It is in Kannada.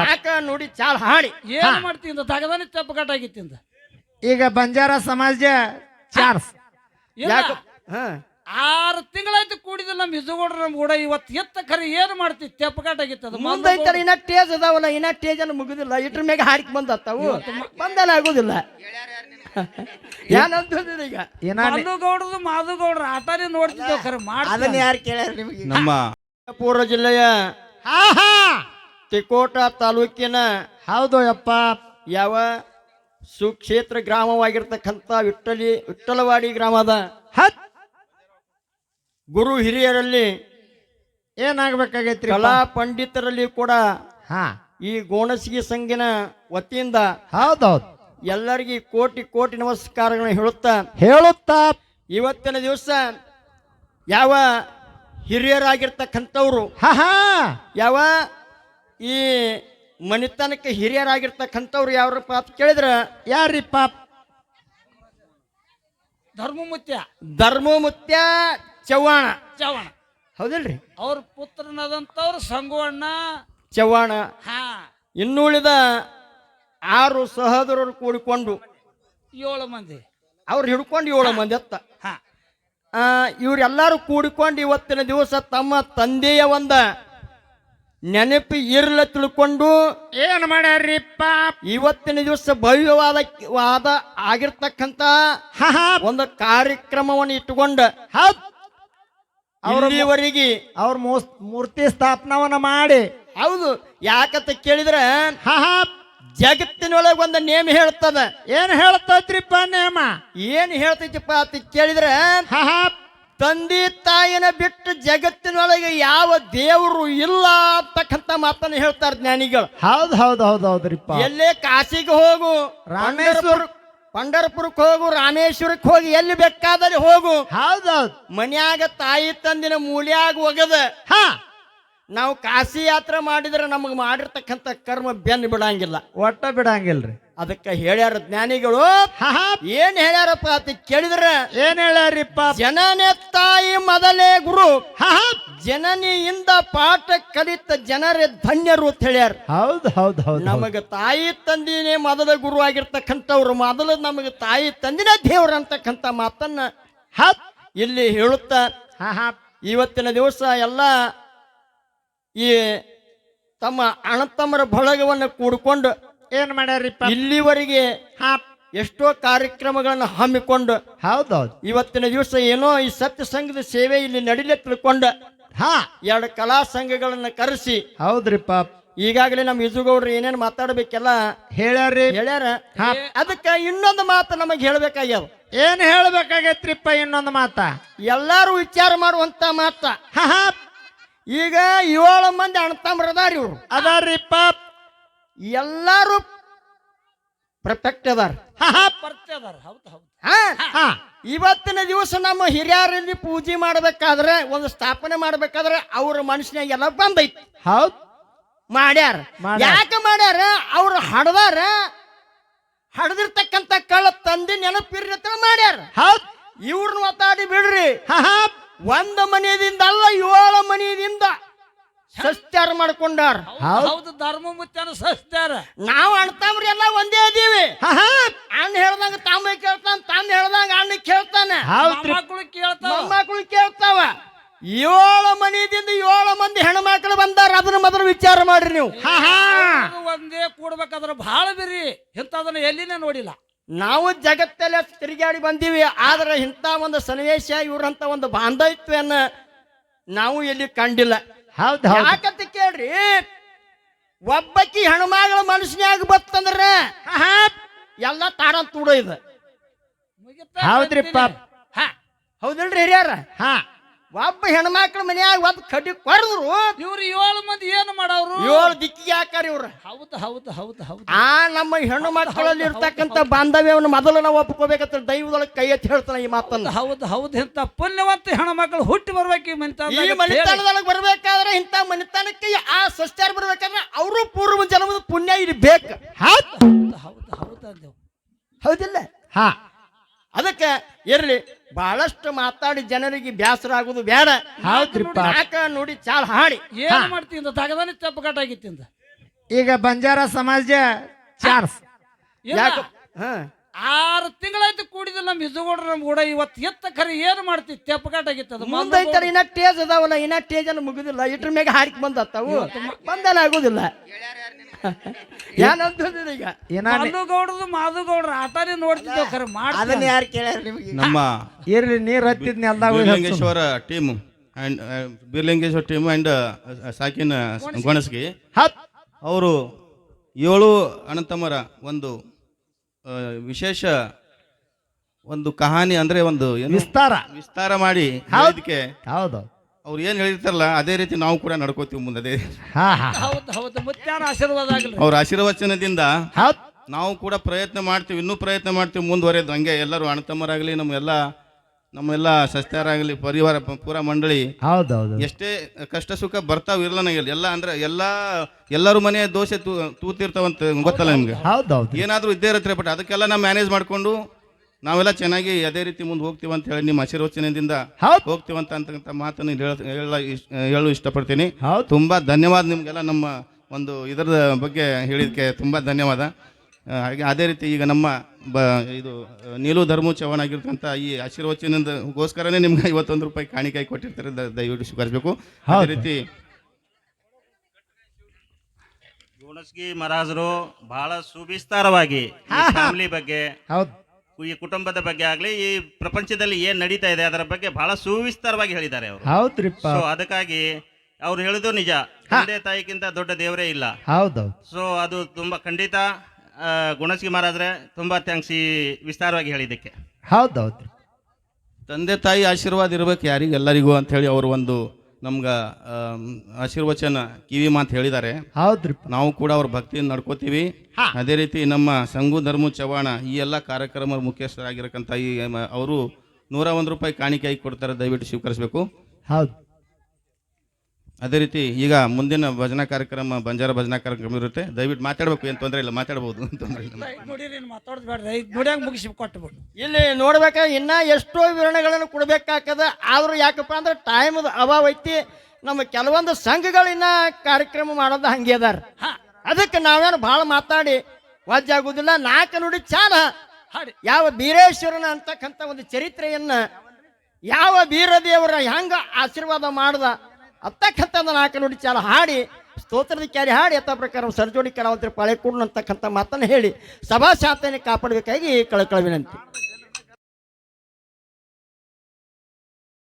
ನಾಕ ನುಡಿ ಚಾಲ್ ಹಾಡಿ. ಏನ್ ಮಾಡ್ತಿಂದ? ತಗದಾನೆ ತೆಪ್ಪಕಟ್ಟಾಗಿತ್ತಿಂದ ಈಗ ಬಂಜಾರ ಸಮಾಜ ಚಾರ್ಸ್. ಯಾಕ ಹಾ. ಆರು ತಿಂಗಳಾಯ್ತು ಕೂಡಿದ ನಮ್ ಇಜುಗೌಡ್ರ ನಮ್ ಕೂಡ ಇವತ್ತು ಎತ್ತ ಖರೆ ಏನ್ ಮಾಡ್ತಿ? ಮುಂದೆ ಮುಂದೈತಲ್ಲ ಇನ್ನ ಟೇಜ್ ಅದಾವಲ್ಲ ಇನ್ನ ಟೇಜ್ ಅನ್ನು ಮುಗುದಿಲ್ಲ. ಇಟ್ರ ಮ್ಯಾಗ ಹಾರಿಕ್ ಬಂದತ್ತವು. ಬಂದಲ್ಲ ಆಗುದಿಲ್ಲ. ಏನಂತ ಈಗ? ಏನ ಮಲ್ಲುಗೌಡ್ರದು ಮಾದುಗೌಡ್ರ ಆಟನೇ ನೋಡ್ತಿದ್ದೇವ್ ಖರೆ ಅದನ್ನ ಮಾಡ್ತಾನೆ ಯಾರು ಕೇಳ್ಯಾರ ನಿಮಗೆ? ನಮ್ಮ ಪೂರ್ವ ಜಿಲ್ಲೆಯ ಹಾ ಹಾ. ತಿಕೋಟ ತಾಲೂಕಿನ ಹೌದು ಯಪ್ಪ ಯಾವ ಸುಕ್ಷೇತ್ರ ಗ್ರಾಮವಾಗಿರ್ತಕ್ಕಂಥ ವಿಠಲಿ ವಿಠಲವಾಡಿ ಗ್ರಾಮದ ಹತ್. ಗುರು ಹಿರಿಯರಲ್ಲಿ ಏನಾಗಬೇಕಾಗೈತ್ರಿ ಕಲಾ ಪಂಡಿತರಲ್ಲಿ ಕೂಡ ಹಾ. ಈ ಗೋಣಸಿಗೆ ಸಂಘಿನ ವತಿಯಿಂದ ಹೌದೌದು. ಎಲ್ಲರಿಗೆ ಕೋಟಿ ಕೋಟಿ ನಮಸ್ಕಾರಗಳನ್ನು ಹೇಳುತ್ತಾ ಹೇಳುತ್ತಾ. ಇವತ್ತಿನ ದಿವಸ ಯಾವ ಹಿರಿಯರಾಗಿರ್ತಕ್ಕಂಥವ್ರು ಹಾ ಹಾ. ಯಾವ ಈ ಮನಿತನಕ್ಕೆ ಹಿರಿಯರಾಗಿರ್ತಕ್ಕಂಥವ್ರು ಯಾರಪ್ಪ ಅಂತ ಕೇಳಿದ್ರ ಪಾಪ? ಧರ್ಮಮುತ್ಯ. ಧರ್ಮಮುತ್ಯ ಚವ್ಹಾಣ. ಚವ್ಹಾಣ. ಹೌದಿಲ್ರಿ? ಅವ್ರ ಪುತ್ರನಾದಂಥವ್ರು ಸಂಗುವಣ್ಣ. ಚವ್ಹಾಣ. ಹಾ. ಇನ್ನುಳಿದ ಆರು ಸಹೋದರರು ಕೂಡಿಕೊಂಡು ಏಳು ಮಂದಿ. ಅವ್ರು ಹಿಡ್ಕೊಂಡು ಏಳು ಮಂದಿ ಅತ್ತ. ಹಾ. ಇವರೆಲ್ಲರೂ ಕೂಡಿಕೊಂಡು ಇವತ್ತಿನ ದಿವಸ ತಮ್ಮ ತಂದೆಯ ಒಂದ ನೆನಪು ಇರ್ಲ ತಿಳ್ಕೊಂಡು ಏನ್ ಮಾಡ್ಯಾರಿಪ್ಪ ಇವತ್ತಿನ ದಿವಸ ಭವ್ಯವಾದ ವಾದ ಆಗಿರ್ತಕ್ಕಂತ ಒಂದು ಕಾರ್ಯಕ್ರಮವನ್ನು ಇಟ್ಟುಕೊಂಡ ಅವರಿವರಿಗೆ ಅವ್ರ ಮೂರ್ತಿ ಸ್ಥಾಪನವನ್ನ ಮಾಡಿ. ಹೌದು. ಯಾಕಂತ ಕೇಳಿದ್ರೆ ಜಗತ್ತಿನೊಳಗೆ ಒಂದು ನೇಮ ಹೇಳ್ತದ. ಏನ್ ಹೇಳ್ತೈತ್ರಿಪ್ಪ ನೇಮ? ಏನ್ ಹೇಳ್ತೈತಿಪ್ಪ ಅಂತ ಕೇಳಿದ್ರೆ ತಂದೆ ತಾಯಿನ ಬಿಟ್ಟು ಜಗತ್ತಿನೊಳಗೆ ಯಾವ ದೇವರು ಇಲ್ಲ ಅಂತಕ್ಕಂಥ ಮಾತನ್ನ ಹೇಳ್ತಾರೆ ಜ್ಞಾನಿಗಳು. ಹೌದ್ ಹೌದ್ ಹೌದ್ ಹೌದ್ರಿಪ್ಪ. ಎಲ್ಲೇ ಕಾಶಿಗೆ ಹೋಗು ರಾಮೇಶ್ವರ ಪಂಡರಪುರಕ್ಕೆ ಹೋಗು ರಾಮೇಶ್ವರಕ್ಕೆ ಹೋಗಿ ಎಲ್ಲಿ ಬೇಕಾದಲ್ಲಿ ಹೋಗು. ಹೌದ್ ಹೌದ್. ಮನ್ಯಾಗ ತಾಯಿ ತಂದಿನ ಮೂಲ್ಯಾಗ ಒಗದ. ಹಾ. ನಾವು ಕಾಶಿ ಯಾತ್ರೆ ಮಾಡಿದ್ರೆ ನಮಗೆ ಮಾಡಿರ್ತಕ್ಕಂಥ ಕರ್ಮ ಬೆನ್ನು ಬಿಡಂಗಿಲ್ಲ. ಒಟ್ಟ ರೀ ಅದಕ್ಕೆ ಹೇಳ್ಯಾರ ಜ್ಞಾನಿಗಳು ಏನ್ ಹೇಳ್ಯಾರಪ್ಪ ಅತಿ ಕೇಳಿದ್ರೆ ಏನ್ ಹೇಳ್ಯಾರಿಪ್ಪ ಜನನೇ ತಾಯಿ ಮೊದಲೇ ಗುರು. ಜನನಿಯಿಂದ ಪಾಠ ಕಲಿತ ಜನರೇ ಧನ್ಯರು ಅಂತ ಹೇಳ್ಯಾರ. ಹೌದು ಹೌದು ಹೌದು. ನಮಗೆ ತಾಯಿ ತಂದಿನೇ ಮೊದಲ ಗುರು ಆಗಿರ್ತಕ್ಕಂಥವ್ರು ಮೊದಲು ನಮಗೆ ತಾಯಿ ತಂದಿನೇ ದೇವ್ರ ಅಂತಕ್ಕಂಥ ಮಾತನ್ನ ಇಲ್ಲಿ ಹೇಳುತ್ತ. ಇವತ್ತಿನ ದಿವಸ ಎಲ್ಲ ಈ ತಮ್ಮ ಅಣತಮ್ಮರ ಬಳಗವನ್ನು ಕೂಡಿಕೊಂಡು ಏನ್ ಮಾಡ್ಯಾರಿಪ್ಪ? ಇಲ್ಲಿವರೆಗೆ ಹಾ. ಎಷ್ಟೋ ಕಾರ್ಯಕ್ರಮಗಳನ್ನು ಹಮ್ಮಿಕೊಂಡು ಹೌದೌದು. ಹೌದ್ ಇವತ್ತಿನ ದಿವಸ ಏನೋ ಈ ಸತ್ಯ ಸಂಘದ ಸೇವೆ ಇಲ್ಲಿ ನಡಿಲೆ ತಿಳ್ಕೊಂಡು ಹಾ. ಎರಡು ಕಲಾ ಸಂಘಗಳನ್ನು ಕರೆಸಿ ಹೌದ್ರಿಪ್ಪ. ಈಗಾಗಲೇ ನಮ್ಮ ಯಜುಗೌಡ್ರು ಏನೇನು ಮಾತಾಡಬೇಕೆಲ್ಲ ಹೇಳ್ಯಾರಿ ಹೇಳ್ಯಾರ. ಹಾ. ಅದಕ್ಕೆ ಇನ್ನೊಂದು ಮಾತು ನಮಗೆ ಹೇಳ್ಬೇಕಾಗ್ಯದ ಏನ್ ಹೇಳ್ಬೇಕಾಗೈತ್ರಿಪ್ಪ ಇನ್ನೊಂದು ಮಾತ? ಎಲ್ಲಾರು ವಿಚಾರ ಮಾಡುವಂತ ಮಾತ. ಈಗ ಏಳು ಮಂದಿ ಅಣ್ಣತಮ್ಮರು ಅದಾರ ಇವ್ರು ಅದಾರಿಪ್ಪ ಎಲ್ಲಾರು ಪರ್ಫೆಕ್ಟ್ ಅದಾರ. ಅದಾರ. ಹೌದು ಹೌದು. ಹಾ ಇವತ್ತಿನ ದಿವಸ ನಮ್ಮ ಹಿರಿಯರಲ್ಲಿ ಪೂಜೆ ಮಾಡಬೇಕಾದ್ರೆ ಒಂದು ಸ್ಥಾಪನೆ ಮಾಡಬೇಕಾದ್ರೆ ಅವ್ರ ಮನುಷ್ಯನಾಗೆಲ್ಲ ಬಂದೈತಿ. ಹೌದು. ಮಾಡ್ಯಾರ. ಮಾಡ್ಯಾರ. ಯಾಕೆ ಮಾಡ್ಯಾರ? ಅವ್ರು ಹಡದಾರ ಹಡದಿರ್ತಕ್ಕಂತ ಕಳ್ಳ ತಂದೆ ನೆನಪಿರ್ತ ಮಾಡ್ಯಾರ. ಹೌದ್. ಇವ್ರನ್ನ ಒತ್ತಾಡಿ ಬಿಡ್ರಿ. ಹಾ. ಒಂದು ಮನೆಯಿಂದ ಅಲ್ಲ ಏಳು ಮನೆಯಿಂದ ಸಸ್ತ್ಯಾರ ಮಾಡ್ಕೊಂಡಾರ. ಹೌದು ಧರ್ಮ ಮುತ್ತಾರ ಸಸ್ತಾರ ನಾವು ಅಣ್ತಾಮ್ರಿ ಎಲ್ಲ ಒಂದೇ ಅದೀವಿ ಅಣ್ಣ ಹೇಳ್ದಂಗ ತಾಮ ಕೇಳ್ತಾನ ತಾನ ಹೇಳ್ದಂಗ ಅಣ್ಣ ಕೇಳ್ತಾನೆ. ಮಕ್ಕಳು ಕೇಳ್ತಾವ. ಕೇಳ್ತಾವ. ಏಳು ಮನೆಯಿಂದ ಏಳು ಮಂದಿ ಹೆಣ್ಮಕ್ಳು ಬಂದಾರ ಅದನ್ನ ಮೊದಲು ವಿಚಾರ ಮಾಡ್ರಿ ನೀವು. ಒಂದೇ ಕೂಡ್ಬೇಕಾದ್ರ ಬಹಳ ಬಿರಿ. ಇಂಥದನ್ನ ಎಲ್ಲಿನೇ ನೋಡಿಲ್ಲ. ನಾವು ಜಗತ್ತಲ್ಲೇ ತಿರುಗಾಡಿ ಬಂದೀವಿ ಆದರೆ ಇಂಥ ಒಂದು ಸನ್ನಿವೇಶ ಇವ್ರಂತ ಒಂದು ಬಾಂಧವ್ಯವನ್ನು ನಾವು ಇಲ್ಲಿ ಕಂಡಿಲ್ಲ. ಹೌದು ಯಾಕಂತ ಕೇಳ್ರಿ ಒಬ್ಬಕ್ಕಿ ಹೆಣ್ಮಗಳ ಮನುಷ್ಯನಾಗ ಬತ್ತಂದ್ರೆ ಎಲ್ಲ ತಾಡ ತೂಡ ಇದು. ಹೌದ್ರಿ ಪಾಪ. ಹೌದಿಲ್ರಿ ಹಿರಿಯರ? ಹಾ. ಒಬ್ಬ ಹೆಣ್ಮಕ್ಳ ಮನ್ಯಾಗ ಒಬ್ಬ ಕಡ್ಡಿ ಕೊರದ್ರು ಇವ್ರು ಏಳು ಮಂದಿ ಏನು ಮಾಡವ್ರು? ಏಳು ದಿಕ್ಕಿಗೆ ಹಾಕಾರ ಇವ್ರ? ಹೌದು ಹೌದು ಹೌದು ಹೌದು. ಆ ನಮ್ಮ ಹೆಣ್ಣು ಮಕ್ಕಳಲ್ಲಿ ಇರ್ತಕ್ಕಂಥ ಬಾಂಧವ್ಯವನ್ನು ಮೊದಲು ನಾವು ಒಪ್ಕೋಬೇಕಂತ ದೈವದೊಳಗೆ ಕೈ ಎತ್ತಿ ಹೇಳ್ತಾನೆ ಈ ಮಾತನ್ನ. ಹೌದು ಹೌದು ಇಂಥ ಪುಣ್ಯವಂತ ಹೆಣ್ಮಕ್ಳು ಹುಟ್ಟಿ ಬರ್ಬೇಕು ಈ ಈ ಮನೆತನದೊಳಗೆ ಬರ್ಬೇಕಾದ್ರೆ ಇಂಥ ಮನೆತನಕ್ಕೆ ಆ ಸಸ್ಯಾರ ಬರ್ಬೇಕಾದ್ರೆ ಅವರು ಪೂರ್ವ ಜನ್ಮದ ಪುಣ್ಯ ಇಲ್ಲಿ ಬೇಕು ಹೌದ್ ಹೌದು ಹೌದು ಹೌದಿಲ್ಲ? ಹಾ. ಅದಕ್ಕೆ ಇರ್ಲಿ ಬಹಳಷ್ಟು ಮಾತಾಡಿ ಜನರಿಗೆ ಬ್ಯಾಸರ ಆಗುದು ಬೇಡ. ಹೌದ್ರಿಪ್ಪ ನಾಕ ನೋಡಿ ಚಾಲ್ ಹಾಡಿ. ಏನ್ ಮಾಡ್ತಿಂದ ತಗದಾನೆ ತೆಪ್ಪಕಟ್ಟಾಗಿತ್ತಿಂದ ಈಗ ಬಂಜಾರ ಸಮಾಜ ಚಾರ್ಸ್. ಇಲ್ಲ, ಯಾಕ ಹಾ. ಆರು ತಿಂಗಳಾಯ್ತು ಕೂಡಿದ ನಮ್ಮ ಹಿಜುಗೌಡ್ರ ನಮ್ ಕೂಡ ಇವತ್ತು ಎತ್ತ ಖರೆ ಏನು ಮಾಡ್ತಿ? ತೆಪ್ಪಗಾಟ ಆಗಿತ್ತು ಮುಂದೆ ಮುಂದೈತಾರ ಇನ್ನ ಟೇಜ್ ಅದಾವಲ್ಲ ಇನ್ನ ಟೇಜ್ ಅನ್ನು ಮುಗುದಿಲ್ಲ. ಇಟ್ರ ಮ್ಯಾಗ ಹಾರಿಕ್ ಬಂದತ್ತಾವು. ಬಂದಲ್ಲ ಆಗುದಿಲ್ಲ ಏನಂತಂದ್ರೆ ಈಗ ಏನ ಮಾಧುಗೌಡ್ರದು ಮಾಧುಗೌಡ್ರ ಆಟಾನೇ ನೋಡ್ತಿದ್ದೇವೆ ಖರೆ ಅದನ್ನ ಯಾರು ಕೇಳ್ಯಾರ ನಿಮಗೆ? ನಮ್ಮ ಇರ್ಲಿ ನೀರ್ ಹತ್ತಿದ್ ನೆಲ್ದಾಗ Birlingeshwara team and Birlingeshwara team and ಸಾಕಿನ ಗೋಣಸ್ಗಿ ಹತ್. ಅವರು ಏಳು ಅಣ್ಣತಮ್ಮರ ಒಂದು ಆ, ವಿಶೇಷ ಒಂದು ಕಹಾನಿ ಅಂದ್ರೆ ಒಂದು ಏನು? ವಿಸ್ತಾರ. ವಿಸ್ತಾರ ಮಾಡಿ ಹೌದಕ್ಕೆ ಹೌದು. ಅವ್ರು ಏನ್ ಹೇಳಿರ್ತಾರಲ್ಲ ಅದೇ ರೀತಿ ನಾವು ಕೂಡ ನಡ್ಕೋತೀವಿ ಮುಂದೆ ಅದೇ ಹಾ ಹಾ ಹೌದು ಹೌದು. ಮುತ್ಯಾನ ಆಶೀರ್ವಾದ ಆಗಲಿ. ಅವ್ರ ಆಶೀರ್ವಚನದಿಂದ ಹೌದ್. ನಾವು ಕೂಡ ಪ್ರಯತ್ನ ಮಾಡ್ತೀವಿ ಇನ್ನೂ ಪ್ರಯತ್ನ ಮಾಡ್ತೀವಿ ಮುಂದುವರೆದು. ಹಂಗೆ ಎಲ್ಲರೂ ಅಣ್ಣತಮ್ಮರಾಗಲಿ ನಮ್ಮೆಲ್ಲ ನಮ್ಮೆಲ್ಲ ಸಸ್ಯರಾಗಲಿ ಪರಿವಾರ ಪ- ಪೂರ ಮಂಡಳಿ. ಹೌದೌದು ಎಷ್ಟೇ ಕಷ್ಟ ಸುಖ ಬರ್ತಾವ ಇರ್ಲನಾಗಿಲ್ಲ ಎಲ್ಲ ಅಂದ್ರೆ ಎಲ್ಲ ಎಲ್ಲರೂ ಮನೆ ದೋಸೆ ತೂ ತೂತಿರ್ತಾವಂತ ಗೊತ್ತಲ್ಲ ನಿಮ್ಗೆ? ಹೌದೌದು ಏನಾದರೂ ಇದ್ದೇ ಇರುತ್ತೆ ಬಟ್ ಅದಕ್ಕೆಲ್ಲ ನಾವು ಮ್ಯಾನೇಜ್ ಮಾಡಿಕೊಂಡು ನಾವೆಲ್ಲ ಚೆನ್ನಾಗಿ ಅದೇ ರೀತಿ ಮುಂದೆ ಹೋಗ್ತೀವಿ ಅಂತ ಹೇಳಿ ನಿಮ್ಮ ಆಶೀರ್ವಚನದಿಂದ ಹೌದ್. ಹೋಗ್ತೀವಂತ ಅಂತಕ್ಕಂಥ ಮಾತನ್ನು ಹೇಳ ಹೇಳಲು ಇಷ್ಟಪಡ್ತೀನಿ. ಹೌದ್. ತುಂಬಾ ಧನ್ಯವಾದ ನಿಮಗೆಲ್ಲ ನಮ್ಮ ಒಂದು ಇದರ ಬಗ್ಗೆ ಹೇಳಿದಕ್ಕೆ ತುಂಬಾ ಧನ್ಯವಾದ. ಆ, ಹಾಗೆ ಅದೇ ರೀತಿ ಈಗ ನಮ್ಮ ಬ ಇದು ಆ, ನೀಲು ಧರ್ಮ ಚವನ್ ಆಗಿರ್ತಕ್ಕಂಥ ಈ ಆಶೀರ್ವಚನದಗೋಸ್ಕರನೇ ನಿಮ್ಗೆ ಐವತ್ತೊಂದು ರೂಪಾಯಿ ಕಾಣಿಕಾಯಿ ಕೊಟ್ಟಿರ್ತಾರೆ. ದ- ದಯವಿಟ್ಟು ಸ್ವೀಕರಿಸಬೇಕು. ಅದೇ ಹೌದು. ರೀತಿ ಗುಣಸ್ಗಿ ಮಹಾರಾಜರು ಬಹಳ ಸುವಿಸ್ತಾರವಾಗಿ ಫ್ಯಾಮಿಲಿ ಬಗ್ಗೆ ಹೌದ್. ಈ ಕುಟುಂಬದ ಬಗ್ಗೆ ಆಗ್ಲಿ ಈ ಪ್ರಪಂಚದಲ್ಲಿ ಏನ್ ನಡೀತಾ ಇದೆ ಅದರ ಬಗ್ಗೆ ಬಹಳ ಸುವಿಸ್ತಾರವಾಗಿ ಹೇಳಿದ್ದಾರೆ ಅವರು. ಹೌದ್ರಿಪ್ಪ. ಸೊ ಅದಕ್ಕಾಗಿ ಅವ್ರು ಹೇಳುದು ನಿಜ. ತಂದೆ ತಾಯಿಗಿಂತ ದೊಡ್ಡ ದೇವರೇ ಇಲ್ಲ. ಹೌದು ಸೊ ಅದು ತುಂಬಾ ಖಂಡಿತ ಆ, ಮಾರಾದ್ರೆ ಮಹಾರಾಜ್ರೆ ತುಂಬಾ ಥ್ಯಾಂಕ್ಸ್ ಈ ವಿಸ್ತಾರವಾಗಿ ಹೇಳಿದ್ದಕ್ಕೆ. ಹೌದೌದು. ತಂದೆ ತಾಯಿ ಆಶೀರ್ವಾದ ಇರಬೇಕು ಯಾರಿಗೂ ಎಲ್ಲರಿಗೂ ಅಂತ ಹೇಳಿ ಅವರು ಒಂದು ನಮ್ಗೆ ಆಶೀರ್ವಚನ ಕಿವಿ ಮಾತು ಹೇಳಿದ್ದಾರೆ ಹೌದ್ರಿ ನಾವು ಕೂಡ ಅವ್ರ ಭಕ್ತಿಯಿಂದ ನಡ್ಕೋತೀವಿ. ಅದೇ ರೀತಿ ನಮ್ಮ ಸಂಗು ಧರ್ಮ ಚವಾಣ ಈ ಎಲ್ಲ ಕಾರ್ಯಕ್ರಮ ಮುಖ್ಯಸ್ಥರಾಗಿರಕ್ಕಂಥ ಈ ಅವರು ನೂರ ಒಂದು ರೂಪಾಯಿ ಕಾಣಿಕೆ ಕೊಡ್ತಾರೆ ದಯವಿಟ್ಟು ಸ್ವೀಕರಿಸಬೇಕು. ಹೌದ್. ಅದೇ ರೀತಿ ಈಗ ಮುಂದಿನ ಭಜನಾ ಕಾರ್ಯಕ್ರಮ ಬಂಜಾರ ಭಜನಾ ಕಾರ್ಯಕ್ರಮ ಇರುತ್ತೆ. ದಯವಿಟ್ಟು ಮಾತಾಡಬೇಕು ಏನು ತೊಂದರೆ ಇಲ್ಲ ಮಾತಾಡ್ಬೋದು ತೊಂದರೆ ಇಲ್ಲ. ನೋಡಿ ನೀನು ಮಾತಾಡೋದು ಬೇಡ್ರಿ. ಇದು ನೋಡ್ಯಾಂಗ ಮುಗಿಸಿ ಕೊಟ್ಬಿಡು. ಇಲ್ಲಿ ನೋಡ್ಬೇಕ ಇನ್ನ ಎಷ್ಟೋ ವಿವರಣೆಗಳನ್ನು ಕೊಡ್ಬೇಕಾಗ್ತದ. ಆದ್ರೂ ಯಾಕಪ್ಪ ಅಂದ್ರೆ ಟೈಮ್ ಅಭಾವ ಐತಿ. ನಮ್ಮ ಕೆಲವೊಂದು ಸಂಘಗಳಿನ್ನ ಕಾರ್ಯಕ್ರಮ ಮಾಡೋದು ಹಂಗೆ ಅದಾರ. ಅದಕ್ಕೆ ನಾವೇನು ಭಾಳ ಮಾತಾಡಿ ವಾಜ್ಯಾಗುದಿಲ್ಲ ನಾಲ್ಕು ನುಡಿ ಚಾಲ ಹಾಡಿ. ಯಾವ ಬೀರೇಶ್ವರನ ಅಂತಕ್ಕಂಥ ಒಂದು ಚರಿತ್ರೆಯನ್ನ ಯಾವ ಬೀರದೇವರ ಹೆಂಗ ಆಶೀರ್ವಾದ ಮಾಡ್ದ ಅಂತಕ್ಕಂಥ ನಾಲ್ಕು ನುಡಿ ಚಾಲ ಹಾಡಿ ಸ್ತೋತ್ರದ ಕ್ಯಾರಿ ಹಾಡಿ ಅಥವಾ ಪ್ರಕಾರ ಸರ್ಜೋಡಿ ಕಲಾವಂತರ ಪಾಳೆ ಕೊಡು ಅಂತಕ್ಕಂಥ ಮಾತನ್ನು ಹೇಳಿ ಸಭಾ ಶಾಂತನೆ ಕಾಪಾಡಬೇಕಾಗಿ ಕಳಕಳ ವಿನಂತಿ